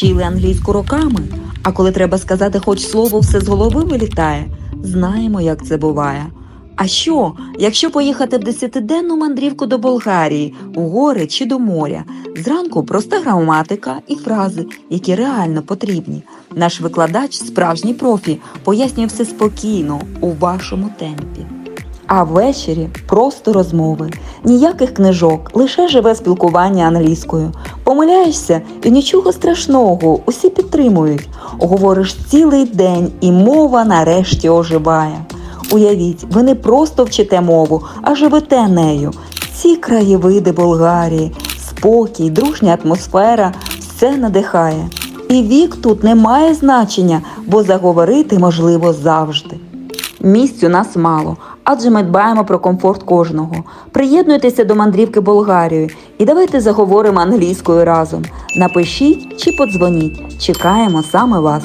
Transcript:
Вчили англійську роками, а коли треба сказати хоч слово, все з голови вилітає. Знаємо, як це буває. А що, якщо поїхати в десятиденну мандрівку до Болгарії, у гори чи до моря? Зранку проста граматика і фрази, які реально потрібні. Наш викладач, справжній профі, пояснює все спокійно, у вашому темпі. А ввечері просто розмови, ніяких книжок, лише живе спілкування англійською. Помиляєшся і нічого страшного, усі підтримують. Говориш цілий день, і мова нарешті оживає. Уявіть, ви не просто вчите мову, а живете нею. Ці краєвиди Болгарії, спокій, дружня атмосфера все надихає. І вік тут не має значення, бо заговорити можливо завжди. Місць у нас мало, адже ми дбаємо про комфорт кожного. Приєднуйтеся до мандрівки Болгарією і давайте заговоримо англійською разом. Напишіть чи подзвоніть. Чекаємо саме вас.